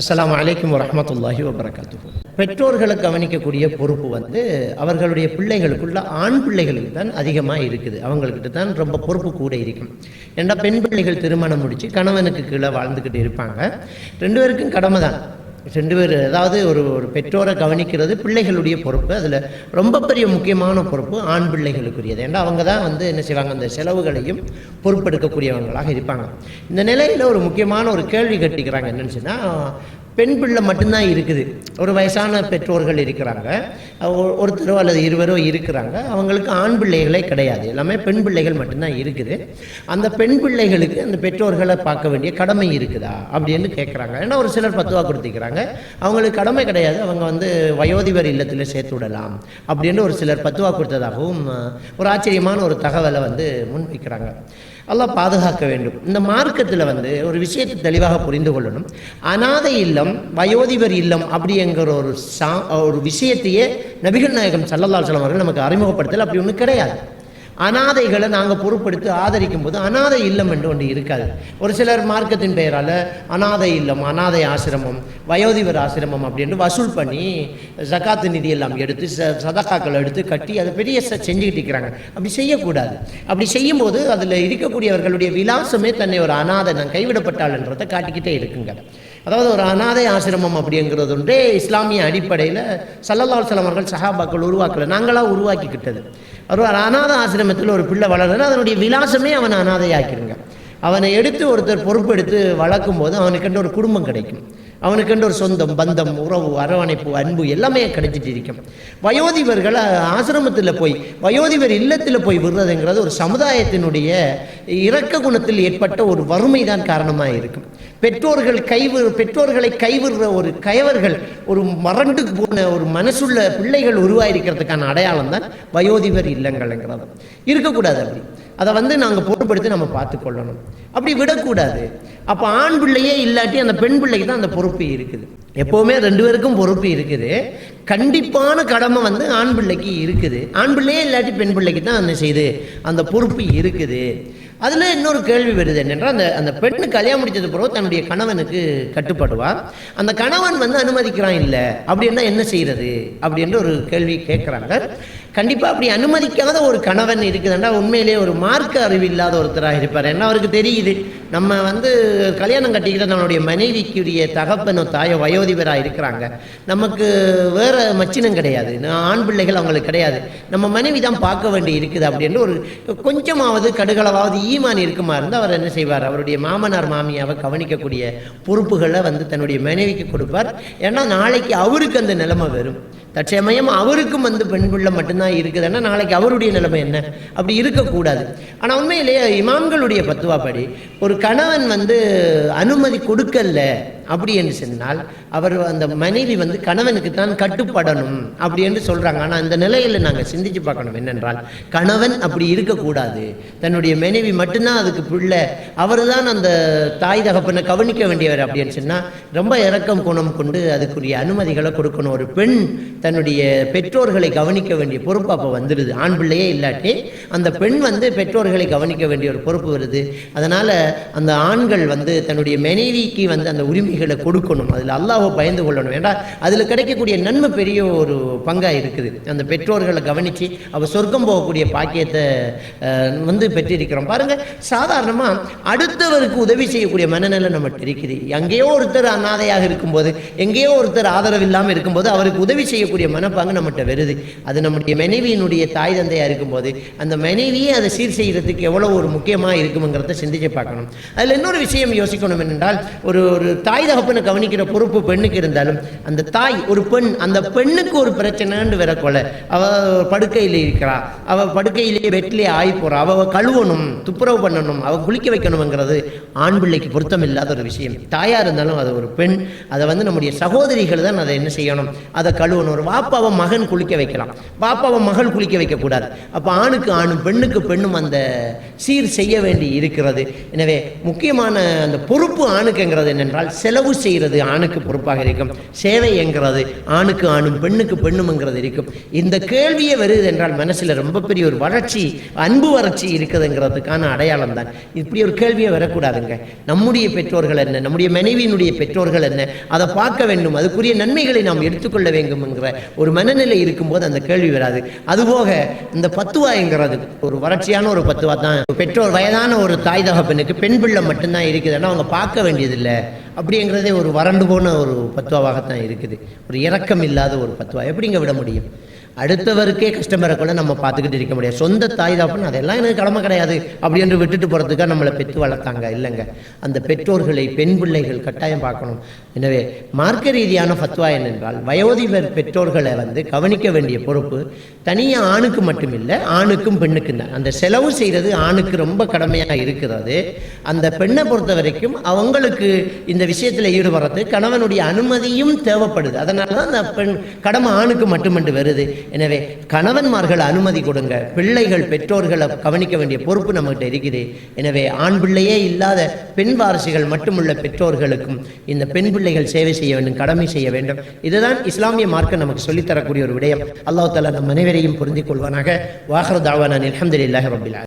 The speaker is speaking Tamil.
அஸ்லாம் வலைக்கம் வரமத்துல்லாஹி வபரகாத்து பெற்றோர்களை கவனிக்கக்கூடிய பொறுப்பு வந்து அவர்களுடைய பிள்ளைகளுக்குள்ள ஆண் பிள்ளைகளுக்கு தான் அதிகமாக இருக்குது. அவங்கக்கிட்ட தான் ரொம்ப பொறுப்பு கூட இருக்கும். ஏன்னா பெண் பிள்ளைகள் திருமணம் முடித்து கணவனுக்கு கீழே வாழ்ந்துக்கிட்டு இருப்பாங்க. ரெண்டு பேருக்கும் கடமை தான் ரெண்டு பேர் அதாவது ஒரு ஒரு பெற்றோரை கவனிக்கிறது பிள்ளைகளுடைய பொறுப்பு. அதில் ரொம்ப பெரிய முக்கியமான பொறுப்பு ஆண் பிள்ளைகளுக்குரியது. ஏன்னா அவங்க தான் வந்து என்ன செய்வாங்க? அந்த செலவுகளையும் பொறுப்பெடுக்கக்கூடியவங்களாக இருப்பாங்க. இந்த நிலையில் ஒரு முக்கியமான ஒரு கேள்வி கட்டிக்கிறாங்க. என்னன்னு சொன்னால் பெண் பிள்ளை மட்டும்தான் இருக்குது. ஒரு வயசான பெற்றோர்கள் இருக்கிறாங்க. ஒருத்தரோ அல்லது இருவரோ இருக்கிறாங்க. அவங்களுக்கு ஆண் பிள்ளைகளே கிடையாது. எல்லாமே பெண் பிள்ளைகள் மட்டும்தான் இருக்குது. அந்த பெண் பிள்ளைகளுக்கு அந்த பெற்றோர்களை பார்க்க வேண்டிய கடமை இருக்குதா அப்படின்னு கேட்குறாங்க ஏன்னா ஒரு சிலர் பத்துவா கொடுத்துக்கிறாங்க. அவங்களுக்கு கடமை கிடையாது. அவங்க வந்து வயோதிபர் இல்லத்தில் சேர்த்து விடலாம் அப்படின்னு ஒரு சிலர் பத்துவா கொடுத்ததாகவும் ஒரு ஆச்சரியமான ஒரு தகவலை வந்து முன்வைக்கிறாங்க. எல்லாம் பாதுகாக்க வேண்டும். இந்த மார்க்கத்தில் வந்து ஒரு விஷயத்தை தெளிவாக புரிந்து கொள்ளணும். அனாதை இல்லம் வயோதிபர் இல்லம் அப்படிங்கிற ஒரு சா ஒரு விஷயத்தையே நபிகள் நாயகம் சல்லல்லா அலைஹி அவர்கள் நமக்கு அறிமுகப்படுத்தல் அப்படி ஒன்றும் கிடையாது. அனாதைகளை நாங்கள் பொருட்படுத்தி ஆதரிக்கும் போது அனாதை இல்லம் என்று ஒன்று இருக்காது. ஒரு சிலர் மார்க்கத்தின் பெயரால் அனாதை இல்லம் அனாதை ஆசிரமம் வயோதிபர் ஆசிரமம் அப்படின்னு வசூல் பண்ணி ஜக்காத்து நிதி எல்லாம் எடுத்து ச சதக்காக்கள் எடுத்து கட்டி அதை பெரிய செஞ்சுக்கிட்டு இருக்கிறாங்க. அப்படி செய்யக்கூடாது. அப்படி செய்யும்போது அதில் இருக்கக்கூடியவர்களுடைய விலாசமே தன்னை ஒரு அனாதை நான் கைவிடப்பட்டாள்ன்றதை காட்டிக்கிட்டே இருக்குங்க. அதாவது ஒரு அனாதை ஆசிரமம் அப்படிங்கிறது ஒன்றே இஸ்லாமிய அடிப்படையில் சல்லல்லா அலைஹி அவர்கள் சஹாபாக்கள் உருவாக்கல. நாங்களாக உருவாக்கிக்கிட்டது. ஒரு அனாத ஆசிரமத்தில் ஒரு பிள்ளை வளருதுன்னா அதனுடைய விலாசமே அவனை அனாதையாக்கிருங்க அவனை எடுத்து ஒருத்தர் பொறுப்பெடுத்து வளர்க்கும் போது அவனுக்கென்று ஒரு குடும்பம் கிடைக்கும். அவனுக்கென்று ஒரு சொந்தம் பந்தம் உறவு அரவணைப்பு அன்பு எல்லாமே கிடைச்சிட்டு இருக்கும். வயோதிபர்கள் ஆசிரமத்தில் போய் வயோதிபர் இல்லத்தில் போய் விடுறதுங்கிறது ஒரு சமுதாயத்தினுடைய இரக்க குணத்தில் ஏற்பட்ட ஒரு வறுமை தான் காரணமாக இருக்கும். பெற்றோர்கள் கைவி பெற்றோர்களை கைவிடுற ஒரு கயவர்கள் ஒரு மறண்டு போன ஒரு மனசுள்ள பிள்ளைகள் உருவாயிருக்கிறதுக்கான அடையாளம் தான் வயோதிபர் இல்லங்கள்ங்கிறது. இருக்கக்கூடாது அப்படி. அதை வந்து நாங்கள் பொருட்படுத்தி நம்ம பார்த்துக்கொள்ளணும். அப்படி விடக்கூடாது. அப்போ ஆண் பிள்ளையே இல்லாட்டி அந்த பெண் பிள்ளைக்கு தான் அந்த பொறுப்பு இருக்குது. எப்போவுமே ரெண்டு பேருக்கும் பொறுப்பு இருக்குது. கண்டிப்பான கடமை வந்து ஆண் பிள்ளைக்கு இருக்குது. ஆண் பிள்ளையே இல்லாட்டி பெண் பிள்ளைக்கு தான் அந்த செய்யுது அந்த பொறுப்பு இருக்குது. அதில் இன்னொரு கேள்வி வருது என்னென்றால் அந்த அந்த பெண்ணு கல்யாணம் முடிச்சது பிறகு தன்னுடைய கணவனுக்கு கட்டுப்படுவார் அந்த கணவன் வந்து அனுமதிக்கிறான் இல்லை. அப்படின்னா என்ன செய்யறது அப்படின்ற ஒரு கேள்வி கேட்குறாங்க. கண்டிப்பாக அப்படி அனுமதிக்காத ஒரு கணவன் இருக்குதுன்னா உண்மையிலேயே ஒரு மார்க்க அறிவு இல்லாத ஒருத்தராக இருப்பார். ஏன்னா அவருக்கு தெரியுது? நம்ம வந்து கல்யாணம் கட்டிக்கிட்ட நம்மளுடைய மனைவிக்குரிய தகப்பனோ தாயோ வயோதிபராக இருக்கிறாங்க. நமக்கு வேறு மச்சினம் கிடையாது. ஆண் பிள்ளைகள் அவங்களுக்கு கிடையாது. நம்ம மனைவி தான் பார்க்க வேண்டி இருக்குது அப்படின்னு ஒரு கொஞ்சமாவது கடுகளவாவது ஈமான் இருக்குமா இருந்தால் அவர் என்ன செய்வார்? அவருடைய மாமனார் மாமியாவை கவனிக்கக்கூடிய பொறுப்புகளை வந்து தன்னுடைய மனைவிக்கு கொடுப்பார். ஏன்னா நாளைக்கு அவருக்கு அந்த நிலைமை வரும். தற்சமயம் அவருக்கும் வந்து பெண் பிள்ளை மட்டும்தான் இருக்குதுன்னா நாளைக்கு அவருடைய நிலைமை என்ன? அப்படி இருக்கக்கூடாது. ஆனால் உண்மையிலேயே இமாம்களுடைய பத்துவாப்படி ஒரு கணவன் வந்து அனுமதி கொடுக்கல. அப்படி என்று சொன்னால் அவர் அந்த மனைவி வந்து கணவனுக்கு தான் கட்டுப்படணும் அப்படி என்று சொல்கிறாங்க ஆனால் அந்த நிலையில் நாங்கள் சிந்திச்சு பார்க்கணும். என்னென்றால் கணவன் அப்படி இருக்கக்கூடாது. தன்னுடைய மனைவி மட்டும்தான் அதுக்கு பிள்ளை. அவர் தான் அந்த தாய் தகப்பனை கவனிக்க வேண்டியவர் அப்படின்னு சொன்னால் ரொம்ப இறக்கம் குணம் கொண்டு அதுக்குரிய அனுமதிகளை கொடுக்கணும். ஒரு பெண் தன்னுடைய பெற்றோர்களை கவனிக்க வேண்டிய பொறுப்பு அப்போ வந்துடுது ஆண் பிள்ளையே இல்லாட்டி அந்த பெண் வந்து பெற்றோர்களை கவனிக்க வேண்டிய ஒரு பொறுப்பு வருது. அதனால் அந்த ஆண்கள் வந்து தன்னுடைய மனைவிக்கு வந்து அந்த உரிமை உரிமைகளை கொடுக்கணும். அதில் அல்லாவை பயந்து கொள்ளணும். ஏன்னா அதில் கிடைக்கக்கூடிய நன்மை பெரிய ஒரு பங்காக இருக்குது. அந்த பெற்றோர்களை கவனித்து அவள் சொர்க்கம் போகக்கூடிய பாக்கியத்தை வந்து பெற்றிருக்கிறோம். பாருங்கள் சாதாரணமாக அடுத்தவருக்கு உதவி செய்யக்கூடிய மனநிலை நம்மகிட்ட இருக்குது. எங்கேயோ ஒருத்தர் அனாதையாக இருக்கும்போது எங்கேயோ ஒருத்தர் ஆதரவு இல்லாமல் இருக்கும்போது அவருக்கு உதவி செய்யக்கூடிய மனப்பாங்கு நம்மகிட்ட வருது. அது நம்முடைய மனைவியினுடைய தாய் தந்தையாக இருக்கும்போது அந்த மனைவியே அதை சீர் செய்கிறதுக்கு எவ்வளோ ஒரு முக்கியமாக இருக்குங்கிறத சிந்திச்சு பார்க்கணும். அதில் இன்னொரு விஷயம் யோசிக்கணும் என்னென்றால் ஒரு ஒரு தாய் தகப்பனை கவனிக்கிற பொறுப்பு பெண்ணுக்கு இருந்தாலும் அந்த தாய் ஒரு பெண் அந்த பெண்ணுக்கு ஒரு பிரச்சனைன்னு வரக்கொள்ள அவ படுக்கையில் இருக்கிறா. அவ படுக்கையிலேயே வெட்டிலே ஆகி போறா. அவ கழுவணும் துப்புரவு பண்ணணும் அவ குளிக்க வைக்கணுங்கிறது ஆண் பிள்ளைக்கு பொருத்தம் இல்லாத ஒரு விஷயம். தாயா இருந்தாலும் அது ஒரு பெண். அதை வந்து நம்முடைய சகோதரிகள் தான் அதை என்ன செய்யணும்? அதை கழுவணும். ஒரு வாப்பாவை மகன் குளிக்க வைக்கலாம். பாப்பாவை மகள் குளிக்க வைக்கக்கூடாது. அப்போ ஆணுக்கு ஆணும் பெண்ணுக்கு பெண்ணும் அந்த சீர் செய்ய வேண்டி இருக்கிறது. எனவே முக்கியமான அந்த பொறுப்பு ஆணுக்குங்கிறது என்னென்றால் செல செலவு செய்கிறது ஆணுக்கு பொறுப்பாக இருக்கும். சேவை என்கிறது ஆணுக்கு ஆணும் பெண்ணுக்கு பெண்ணும்ங்கிறது இருக்கும். இந்த கேள்வியே வருது என்றால் மனசில் ரொம்ப பெரிய ஒரு வளர்ச்சி அன்பு வளர்ச்சி இருக்குதுங்கிறதுக்கான அடையாளம் தான். இப்படி ஒரு கேள்வியே வரக்கூடாதுங்க. நம்முடைய பெற்றோர்கள் என்ன? நம்முடைய மனைவியினுடைய பெற்றோர்கள் என்ன? அதை பார்க்க வேண்டும். அதுக்குரிய நன்மைகளை நாம் எடுத்துக்கொள்ள வேண்டும்ங்கிற ஒரு மனநிலை இருக்கும்போது அந்த கேள்வி வராது. அதுபோக இந்த பத்துவாய்ங்கிறது ஒரு வறட்சியான ஒரு பத்துவா தான். பெற்றோர் வயதான ஒரு தாய் தகப்பனுக்கு பெண் பிள்ளை மட்டும்தான் இருக்குதுன்னா அவங்க பார்க்க வேண்டியதில்லை. அப்படி அப்படிங்கிறதே ஒரு வறண்டு போன ஒரு பத்துவாவாகத்தான் இருக்குது. ஒரு இரக்கம் இல்லாத ஒரு பத்துவா. எப்படிங்க விட முடியும்? அடுத்தவருக்கே கஷ்டம் வரக்குள்ள நம்ம பார்த்துக்கிட்டு இருக்க முடியாது. சொந்த தாய் தான். அதெல்லாம் எனக்கு கடமை கிடையாது. அப்படி என்று விட்டுட்டு போகிறதுக்காக நம்மளை பெற்று வளர்த்தாங்க. இல்லைங்க. அந்த பெற்றோர்களை பெண் பிள்ளைகள் கட்டாயம் பார்க்கணும். எனவே மார்க்க ரீதியான ஃபத்வா என்னென்றால் வயோதிபர் பெற்றோர்களை வந்து கவனிக்க வேண்டிய பொறுப்பு தனியாக ஆணுக்கு மட்டுமில்லை ஆணுக்கும் பெண்ணுக்கும் தான். அந்த செலவு செய்கிறது ஆணுக்கு ரொம்ப கடமையாக இருக்கிறது. அந்த பெண்ணை பொறுத்த வரைக்கும் அவங்களுக்கு இந்த விஷயத்தில் ஈடுபடுறது கணவனுடைய அனுமதியும் தேவைப்படுது. அதனால தான் அந்த பெண் கடமை ஆணுக்கு மட்டுமன்று வருது. எனவே கணவன்மார்கள் அனுமதி கொடுங்க. பிள்ளைகள் பெற்றோர்களை கவனிக்க வேண்டிய பொறுப்பு நம்மகிட்ட இருக்குது. எனவே ஆண் பிள்ளையே இல்லாத பெண் வாரிசுகள் மட்டுமுள்ள பெற்றோர்களுக்கும் இந்த பெண் பிள்ளைகள் சேவை செய்ய வேண்டும் கடமை செய்ய வேண்டும். இதுதான் இஸ்லாமிய மார்க்கம் நமக்கு சொல்லித்தரக்கூடிய ஒரு விடயம். அல்லாஹ் தாலா நம் அனைவரையும் புரிந்து கொள்வானாக. வாஹர் தாவான அலமதுல்லாஹி ரபில்